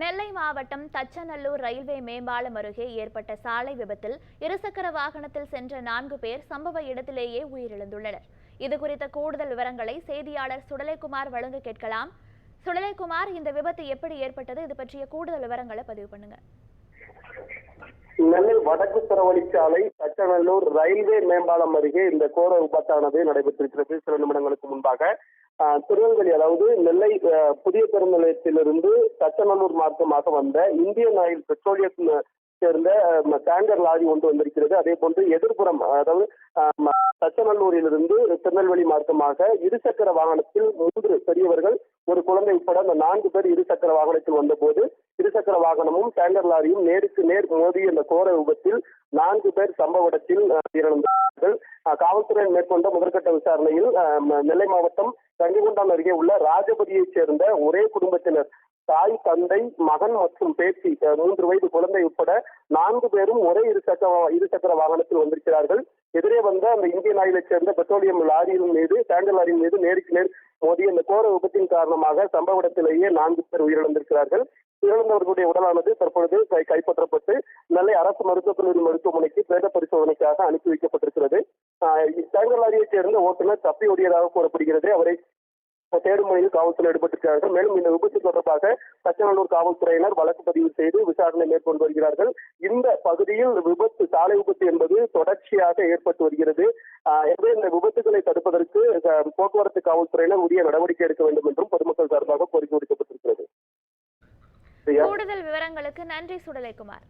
நெல்லை மாவட்டம் தச்சநல்லூர் ரயில்வே மேம்பாலம் அருகே ஏற்பட்ட சாலை விபத்தில் இருசக்கர வாகனத்தில் சென்ற நான்கு பேர் சம்பவ இடத்திலேயே உயிரிழந்துள்ளனர். இது குறித்த கூடுதல் விவரங்களை செய்தியாளர் சுடலைக்குமார் வழங்க கேட்கலாம். சுடலைக்குமார் இந்த விபத்து எப்படி ஏற்பட்டது? இது பற்றிய கூடுதல் விவரங்களை பதிவு பண்ணுங்க. நெல்லை வடக்கு புறவழிச்சாலை தச்சநல்லூர் ரயில்வே மேம்பாலம் அருகே இந்த கோர விபத்தானது நடைபெற்றிருக்கிறது. சில நிமிடங்களுக்கு முன்பாக திருநெல்வேலி அதாவது நெல்லை புதிய பேருந்து நிலையத்திலிருந்து தச்சநல்லூர் மார்க்கமாக வந்த இந்தியன் ஆயில் பெட்ரோலியம் சேர்ந்த டேங்கர் லாரி ஒன்று வந்திருக்கிறது. அதே போன்று எதிர்ப்புறம் அதாவது தச்சநல்லூரிலிருந்து திருநெல்வேலி மார்க்கமாக இருசக்கர வாகனத்தில் மூன்று பெரியவர்கள் ஒரு குழந்தை உட்பட அந்த நான்கு பேர் இருசக்கர வாகனத்தில் வந்தபோது இருசக்கர வாகனமும் டேங்கர் லாரியும் நேருக்கு நேர் மோதிய இந்த கோர விபத்தில் நான்கு பேர் சம்பவ இடத்தில் உயிரிழந்தார்கள். காவல்துறையின் மேற்கொண்ட முதற்கட்ட விசாரணையில் நெல்லை மாவட்டம் கங்கிகுண்டான் அருகே உள்ள ராஜபதியைச் சேர்ந்த ஒரே குடும்பத்தினர் தாய் தந்தை மகன் மற்றும் பேத்தி மூன்று வயது குழந்தை உட்பட நான்கு பேரும் ஒரே இருசக்கர இருசக்கர வாகனத்தில் வந்திருக்கிறார்கள். எதிரே வந்த அந்த இந்தியன் ஆயிலைச் சேர்ந்த பெட்ரோலியம் லாரியின் மீது டேங்கர் லாரியின் மீது நேருக்கு நேர் மோதிய இந்த கோர விபத்தின் காரணமாக சம்பவ இடத்திலேயே நான்கு பேர் உயிரிழந்திருக்கிறார்கள். உயிரிழந்தவர்களுடைய உடலானது தற்பொழுது கை கைப்பற்றப்பட்டு நெல்லை அரசு மருத்துவக் கல்லூரி மருத்துவமனைக்கு பிரேத பரிசோதனைக்காக அனுப்பி வைக்கப்பட்டிருக்கிறது. டேங்கர் லாரியைச் சேர்ந்த ஓட்டுநர் தப்பி ஓடியதாக கூறப்படுகிறது. அவரை தேடும் காவல்துறை ஈடுபட்டிருக்கிறார்கள். மேலும் இந்த விபத்து தொடர்பாக தச்சநல்லூர் காவல்துறையினர் வழக்கு பதிவு செய்து விசாரணை மேற்கொண்டு வருகிறார்கள். இந்த பகுதியில் விபத்து சாலை விபத்து என்பது தொடர்ச்சியாக ஏற்பட்டு வருகிறது. எனவே இந்த விபத்துகளை தடுப்பதற்கு போக்குவரத்து காவல்துறையினர் உரிய நடவடிக்கை எடுக்க வேண்டும் என்றும் பொதுமக்கள் சார்பாக கோரிக்கை விடுக்கப்பட்டிருக்கிறது. கூடுதல் விவரங்களுக்கு நன்றி சுடலைக்குமார்.